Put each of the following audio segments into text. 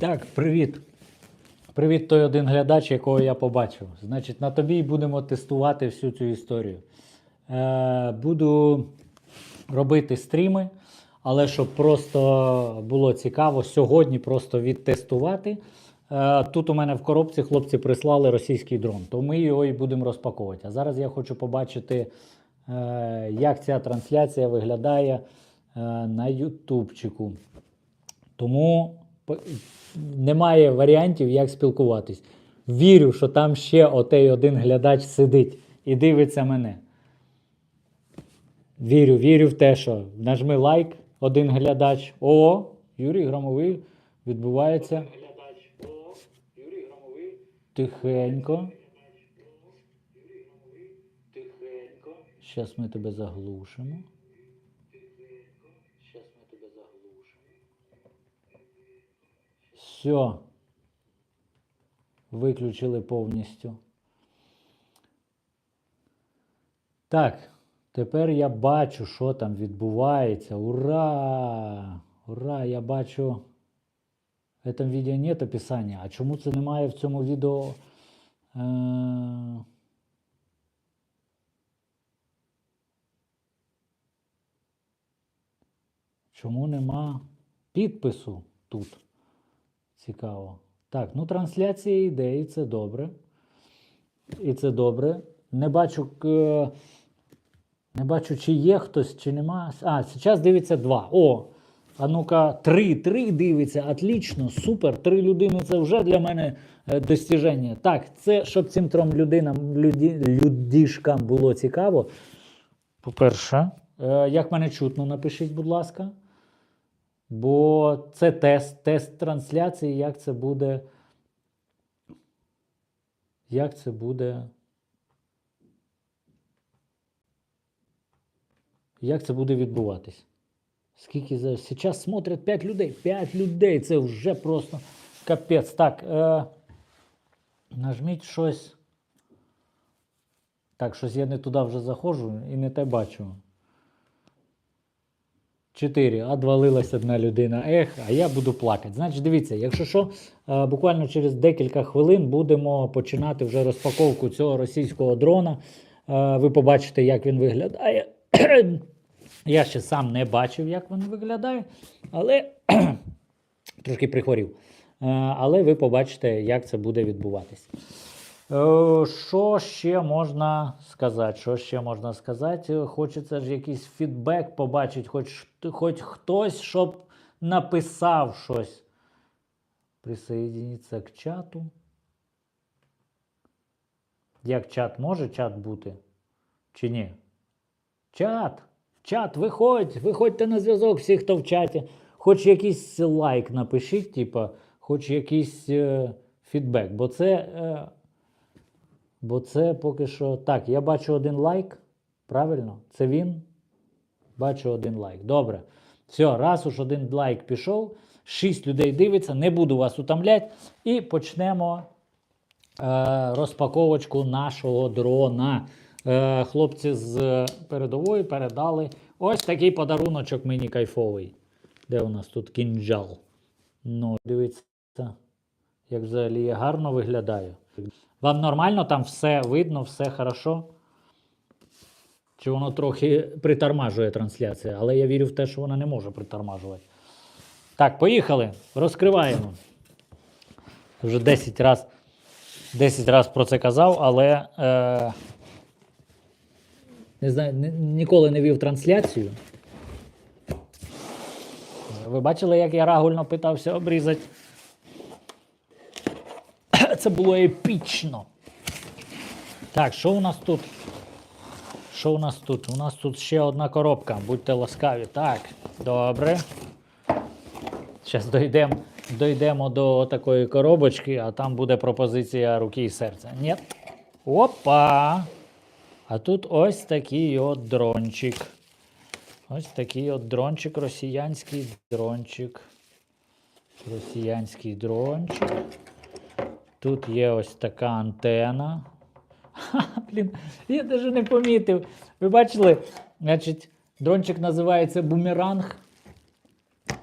Так, привіт. Привіт, той один глядач, якого я побачив. Значить, на тобі будемо тестувати всю цю історію. Е, буду робити стріми, але щоб просто було цікаво, сьогодні просто відтестувати. Е, тут у мене в коробці хлопці прислали російський дрон, то ми його і будемо розпаковувати. А зараз я хочу побачити, е, як ця трансляція виглядає е, на Ютубчику. Тому немає варіантів, як спілкуватись. Вірю, що там ще отей один глядач сидить і дивиться мене. Вірю, вірю в те, що нажми лайк, один глядач. О, Юрій Громовий відбувається. Тихенько. Зараз ми тебе заглушимо. Зараз ми тебе заглушимо. Все. Виключили повністю. Так, тепер я бачу, що там відбувається. Ура! Ура! Я бачу. В этом відео нет описання. А чому це немає в цьому відео? Е... Чому нема підпису тут? Цікаво. Так, ну трансляція йде, і це добре. І це добре. Не бачу, не бачу, чи є хтось, чи нема. А, зараз дивиться два. О! А ну-ка, три, три дивиться. Отлично, супер. Три людини це вже для мене е, достіження. Так, це щоб цим трьом людинам, люді, людішкам було цікаво. По-перше, е, як мене чутно, напишіть, будь ласка. Бо це тест, тест трансляції, як це буде. Як це буде. Як це буде відбуватись? Скільки за. Зараз смотрять 5 людей. 5 людей. Це вже просто капець. Так. Е... Нажміть щось. Так, щось я не туди вже заходжу і не те бачу. Чотири. Одвалилась одна людина. Ех, а я буду плакати. Значить, дивіться, якщо що, е, буквально через декілька хвилин будемо починати вже розпаковку цього російського дрона. Е, Ви побачите, як він виглядає. Я ще сам не бачив, як він виглядає, але трошки прихворів. Е, Але ви побачите, як це буде відбуватись. Е, Що ще можна сказати? Що ще можна сказати? Хочеться ж якийсь фідбек побачити, хоч, хоч хтось, щоб написав щось. Присоединиться к чату. Як чат може чат бути? Чи ні? Чат! Чат, виходь, виходьте на зв'язок, всі, хто в чаті. Хоч якийсь лайк напишіть, типа, хоч якийсь е, фідбек. Бо це. Е, Бо це поки що. Так, я бачу один лайк. Правильно? Це він. Бачу один лайк. Добре. Все, раз уж один лайк пішов, шість людей дивиться, не буду вас утомляти. І почнемо е, розпаковочку нашого дрона. Е, хлопці з передової передали ось такий подаруночок мені кайфовий. Де у нас тут кінджал? Ну, дивіться, як взагалі я гарно виглядаю. Вам нормально там все видно, все хорошо? Чи воно трохи притормажує трансляція, але я вірю в те, що вона не може притормажувати. Так, поїхали. Розкриваємо. Вже 10 раз, 10 раз про це казав, але е, не знаю, ніколи не вів трансляцію. Ви бачили, як я рагульно питався обрізати? Це було епічно. Так, що у нас тут? Що у нас тут? У нас тут ще одна коробка. Будьте ласкаві. Так, добре. Зараз дійдемо дійдемо до такої коробочки, а там буде пропозиція руки і серця. Ні. Опа! А тут ось такий от дрончик. Ось такий от дрончик, росіянський дрончик. Росіянський дрончик. Тут є ось така антена. Блін, я навіть не помітив. Ви бачили? Значить, дрончик називається бумеранг.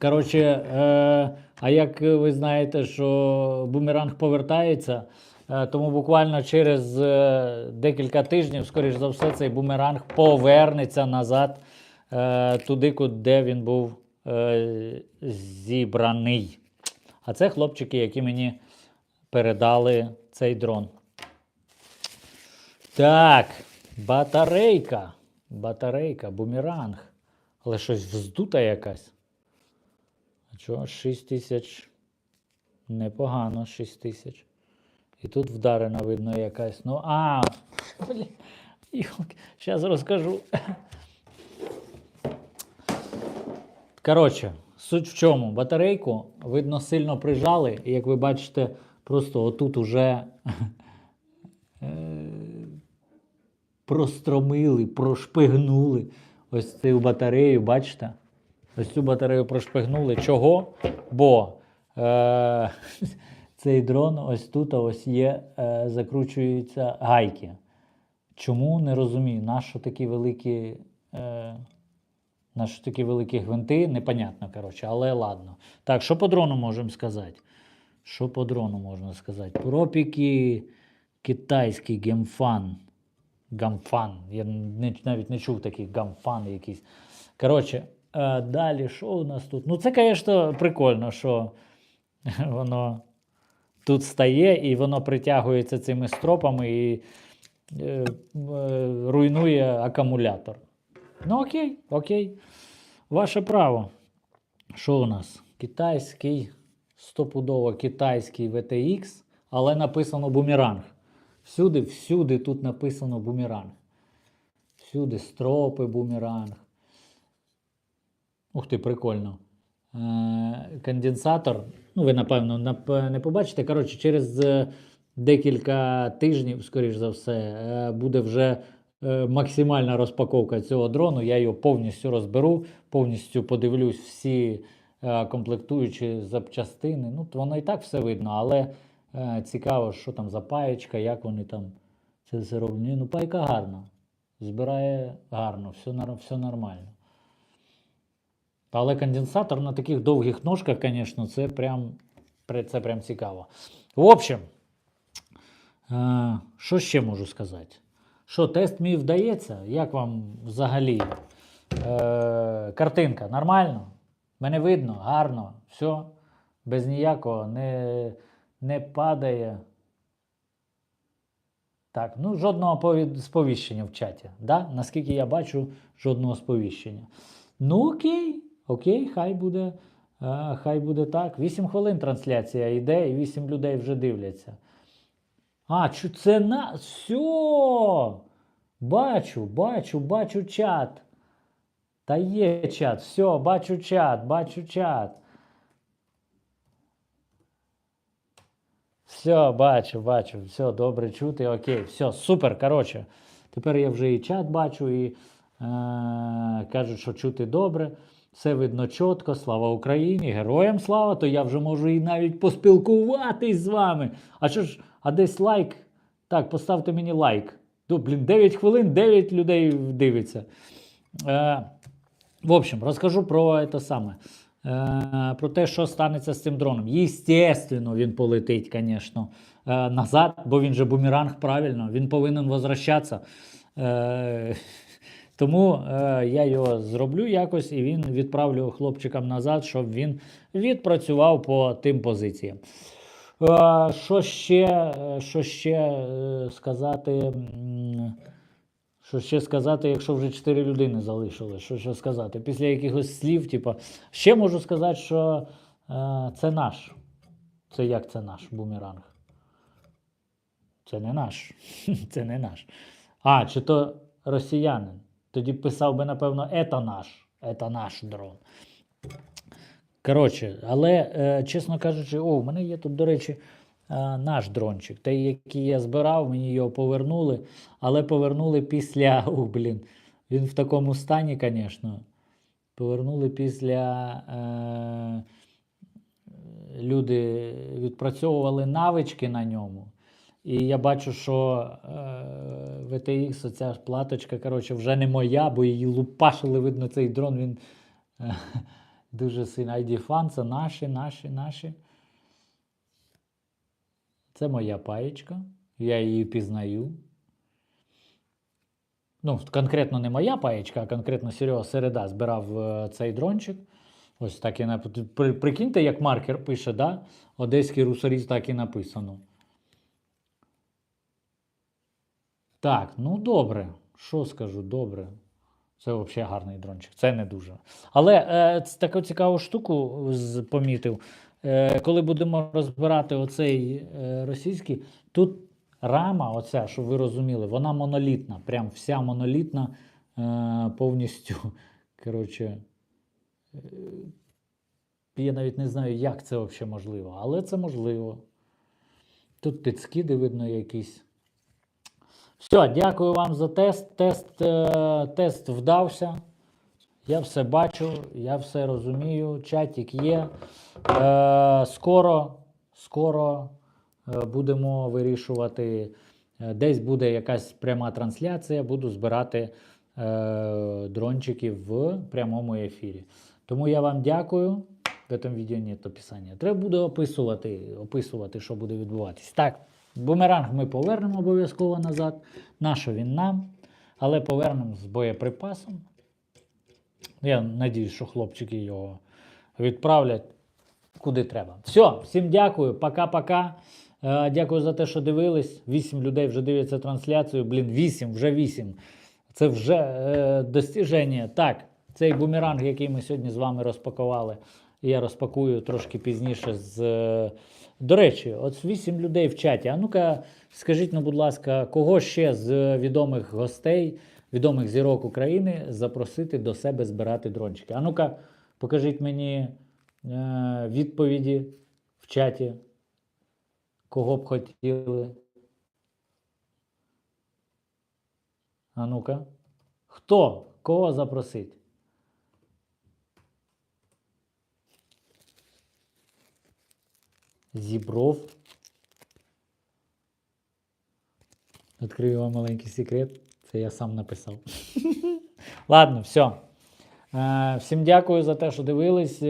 Коротше, е, А як ви знаєте, що бумеранг повертається, е, тому буквально через е, декілька тижнів, скоріш за все, цей бумеранг повернеться назад е, туди, куди він був е, зібраний. А це хлопчики, які мені передали цей дрон. Так, батарейка. Батарейка, бумеранг. Але щось вздута якась. А чого 6 тисяч? Непогано 6 тисяч. І тут вдарена, видно, якась. Ну, а, блін. Зараз розкажу. Коротше, суть в чому? Батарейку, видно, сильно прижали, і як ви бачите, просто отут уже е, простромили, прошпигнули ось цю батарею, бачите? Ось цю батарею прошпигнули. Чого? Бо е, цей дрон ось тут ось є, е, закручуються гайки. Чому не розумію, нащо такі великі. Е, такі великі гвинти, непонятно, коротше, але ладно. Так, що по дрону можемо сказати? Що по дрону можна сказати? Пропіки китайський гемфан. Гамфан. Я навіть не чув такий гамфан якийсь. Коротше, е, далі, що у нас тут? Ну, це, звісно, прикольно, що воно тут стає і воно притягується цими стропами і е, е, руйнує акумулятор. Ну, окей, окей. Ваше право. Що у нас? Китайський, стопудово китайський VTX, але написано бумеранг. Всюди, всюди тут написано бумеранг. Всюди стропи бумеранг. Ух ти, прикольно. Е, конденсатор. Ну, ви, напевно, не побачите. Коротше, через е, декілька тижнів, скоріш за все, е, буде вже максимальна розпаковка цього дрону. Я його повністю розберу, повністю подивлюсь всі комплектуючі запчастини. Ну, воно і так все видно, але е, цікаво, що там за паєчка, як вони там це все роблять. Ну, пайка гарна. Збирає гарно, все, все нормально. Але конденсатор на таких довгих ножках, звісно, це прям, це прям цікаво. В общем, е, що ще можу сказати? Що, тест мій вдається? Як вам взагалі? Е, картинка нормально? Мене видно, гарно, все. Без ніякого не, не падає. Так, ну жодного сповіщення в чаті. Да? Наскільки я бачу, жодного сповіщення. Ну окей, окей, хай буде, е, хай буде так. 8 хвилин трансляція йде, і 8 людей вже дивляться. А, це на. Все! Бачу, бачу, бачу чат. Та є чат, все, бачу чат, бачу чат. Все, бачу, бачу, все добре чути, окей, все, супер. Коротше, тепер я вже і чат бачу, і е, кажуть, що чути добре. Все видно чітко, слава Україні, героям слава, то я вже можу і навіть поспілкуватись з вами. А що ж, а десь лайк? Так, поставте мені лайк. Блін, 9 хвилин, 9 людей дивиться. Е, в общем, розкажу про це саме. Е, про те, що станеться з цим дроном. Єстественно, він полетить, звісно, е, назад, бо він же бумеранг правильно, він повинен возвращатися. Е, тому я його зроблю якось і він відправлю хлопчикам назад, щоб він відпрацював по тим позиціям. Що ще, що ще сказати? Що ще сказати, якщо вже 4 людини залишили? Що ще сказати? Після якихось слів, типу, ще можу сказати, що е, це наш. Це як це наш бумеранг? Це не наш. Це не наш. А, чи то росіянин? Тоді писав би, напевно, ето наш. Ето наш дрон. Коротше, але, е, чесно кажучи, о, в мене є тут, до речі, наш дрончик. Той, який я збирав, мені його повернули, але повернули після. О, блін, він в такому стані, звісно. Повернули після. Е, люди відпрацьовували навички на ньому. І я бачу, що е, VTX, оця платочка, коротше, вже не моя, бо її лупашили, видно, цей дрон. Він, е, Дуже сильно. ID Fan це наші, наші, наші. Це моя паєчка. Я її пізнаю. Ну, конкретно не моя паєчка, а конкретно Серега Середа збирав е, цей дрончик. Ось так і нап- при- Прикиньте, як маркер пише, да? Одеський русоріз так і написано. Так, ну добре. Що скажу, добре. Це взагалі гарний дрончик. Це не дуже. Але е, таку цікаву штуку помітив. Е, коли будемо розбирати оцей е, російський, тут рама, оця, щоб ви розуміли, вона монолітна. Прям вся монолітна, е, повністю. Коротше, я навіть не знаю, як це взагалі можливо, але це можливо. Тут підскиди видно якісь. Все, дякую вам за тест. Тест, тест вдався. Я все бачу, я все розумію. Чатик є. Е, скоро, скоро е, будемо вирішувати. е, Десь буде якась пряма трансляція, буду збирати е, дрончики в прямому ефірі. Тому я вам дякую. В этом відео нет описання. Треба буде описувати, описувати, що буде відбуватись. Так, бумеранг ми повернемо обов'язково назад. Нащо він нам? Але повернемо з боєприпасом. Я надіюсь, що хлопчики його відправлять куди треба. Все, всім дякую, пока-пока. Е, Дякую за те, що дивились. Вісім людей вже дивляться трансляцію. Блін, вісім, вже вісім. Це вже е, достіження. Так, цей бумеранг, який ми сьогодні з вами розпакували, я розпакую трошки пізніше з. е, До речі, от вісім людей в чаті. А ну-ка, скажіть, ну, будь ласка, кого ще з відомих гостей, відомих зірок України запросити до себе збирати дрончики? А ну-ка, покажіть мені е, відповіді в чаті. Кого б хотіли? А ну-ка. Хто? Кого запросить? Зібров. Відкрию вам маленький секрет. Це я сам написав. Ладно, все. Всім дякую за те, що дивились. Е,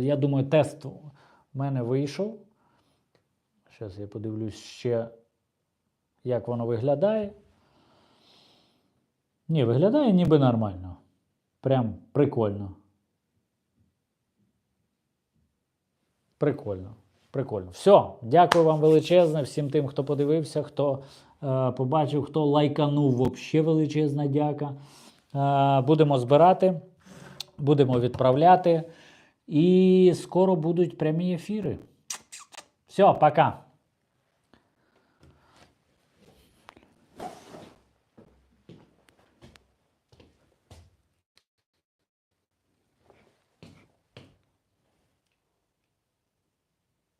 я думаю, тест у мене вийшов. Зараз я подивлюсь ще, як воно виглядає. Ні, виглядає ніби нормально. Прям прикольно. Прикольно. Прикольно. Все, дякую вам величезне, всім тим, хто подивився, хто побачив, хто лайканув, вообще величезна дяка. Е, будемо збирати, будемо відправляти. І скоро будуть прямі ефіри. Все, пока.